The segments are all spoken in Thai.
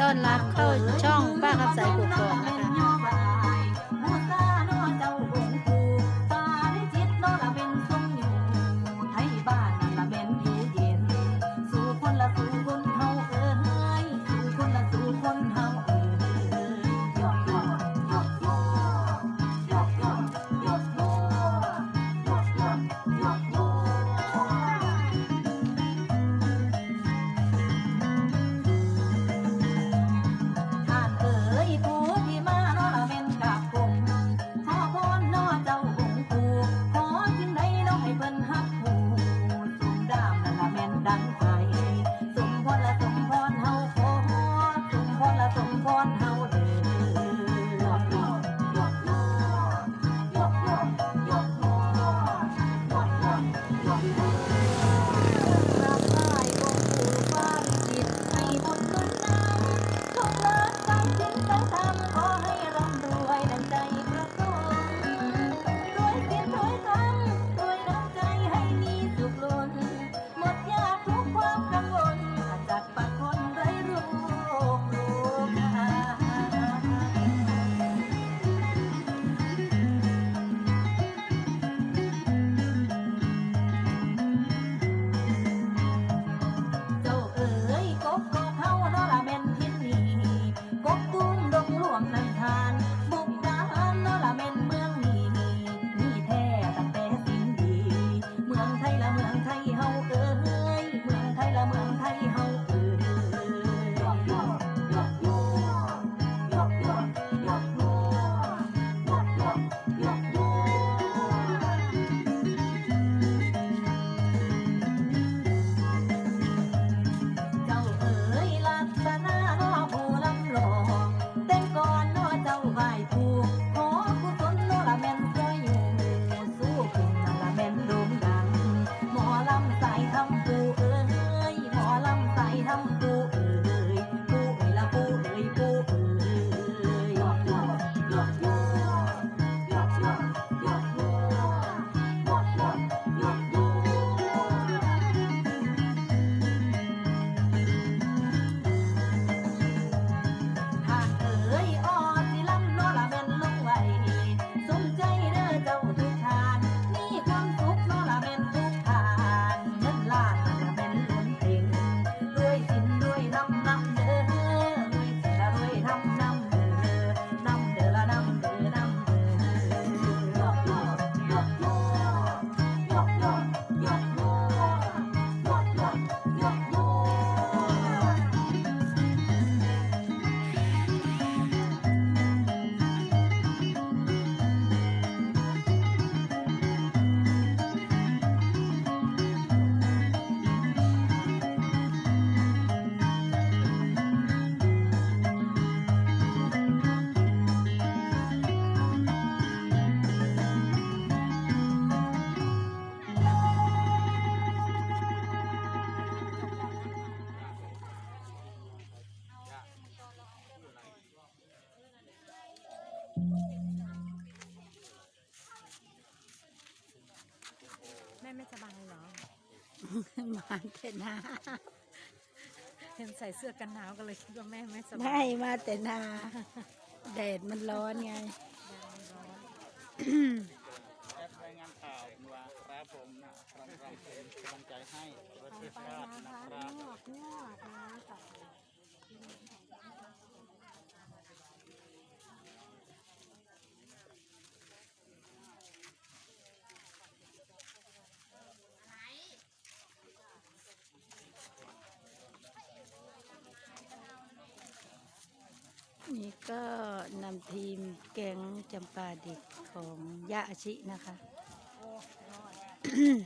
ต้อนรับเข้าช่องป้าคำสายกุกกอกนะคะำจึงต้องทำขอให้ร่ำรวยดังใจปรา ไม่สบายเหรอ หมาแต่นาเห็นใส่เสื้อกันหนาวก็เลยคิดว่าแม่ไม่สบายไม่มาแต่นาแดดมันร้อนไงแรายงานข่ครับครับเป็นกำลังใจให้ประเทศชาตินะครับ นี่ก็นำทีมแก๊งจำปาเด็กของยะอาชินะคะ อือ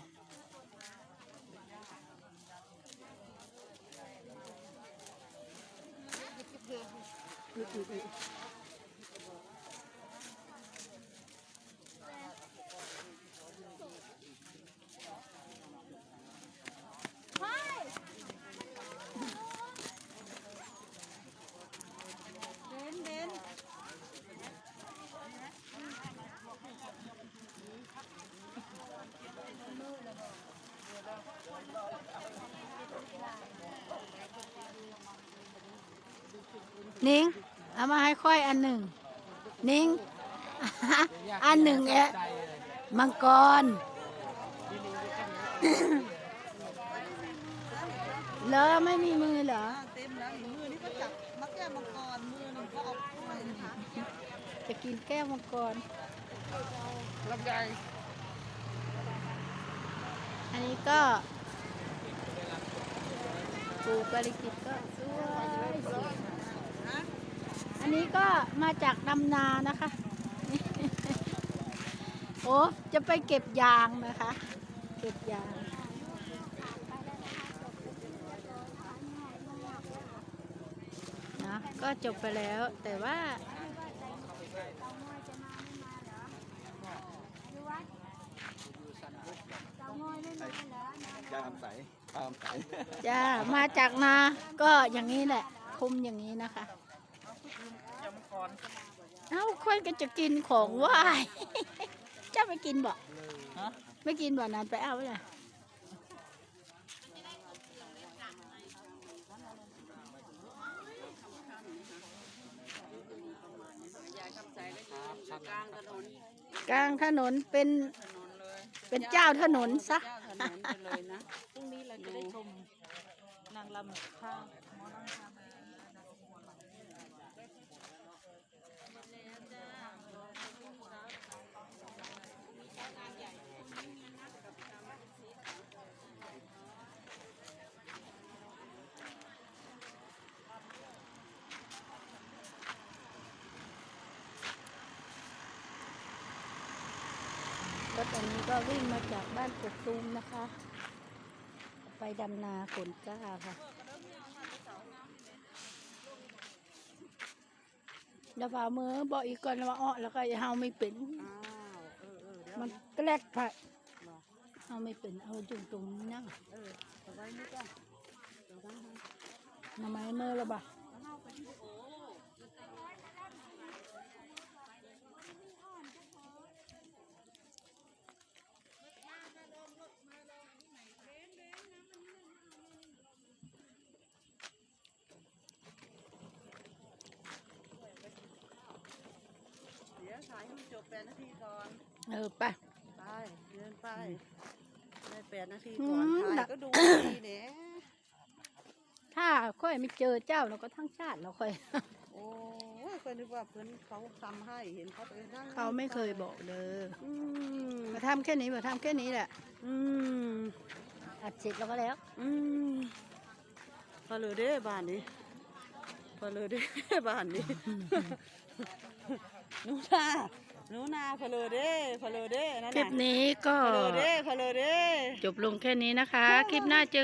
นิ้งเอามาให้ค่อยอันหนึ่ง นิ้ง อันหนึ่งแอะมังกร เหรอไม่มีมือเหรอ เต็มแล้วมือนี่ก็จับมาแก้มังกร มือหนึ่งก็เอาไปนะคะจะกินแก้วมังกรลำไยอันนี้ก็ปลูกบริกิตก็สวย อันนี้ก็มาจากดำนานะคะ โอ้จะไปเก็บยางนะคะ เก็บยางนะก็จบไปแล้วแต่ว่ายาทำใสปลาทำใสจะมาจากนา ก็อย่างนี้แหละ คุมอย่างนี้นะคะยำมังกร เอ้าค่อยก็จะกินของไหว้เจะไม่กินบ่ฮะไม่กินบ่นั้นไปเอาเลยกลางถนนกลางถนนเป็นถนนเลยเป็นเจ้าถนนซะเจ้าถนนไปเลยนะพรุ่งนี้เราจะได้ชมนางลำข้างหมอลำข้าง ก็วิ่งมาจากบ้านกกตูมนะคะ ไปดำนาขนกล้าค่ะเดี๋ยวฝ่ามือบอกอีกก่อนว่าอ้อแล้วก็อย่าเฮาไม่เป็นอ้าวเออเออเดี๋ยวมันแกลกผัดเอาไม่เป็นเอาจุงตรงนี้นะเออเอาไว้นี่จ้ะเดี๋ยวนะทำไมเมื่อละบ่ะเดี๋ยวถ่ายให้มันจ บแปดนาทีก่อนเออไป ไปเดินไปได้แปดนาทีอืก่อนมถ่ายก็ดูดีเด้ถ้าค่อยไม่เจอเจ้าเราก็ทั้งชาติเราค่อย โอ้ยคนนึกว่าเพิ่นเขาทำให้เห็นเขาไปนั่งเขาไม่เคยบอกเลยอืมมาทำแค่นี้มาทำแค่นี้แหละ อืมอัดเสร็จแล้วก็แล้ว อืมพอเลยเด้บ้านนี้พอเลยเด้บ้านนี้หนูนา หนูนาพอเลยเด้พอเลยเด้นั่นคลิปน่ะนี้ก็พอเลยเด้พอเลยเด้ จบลงแค่นี้นะคะ คลิปหน้าเจอ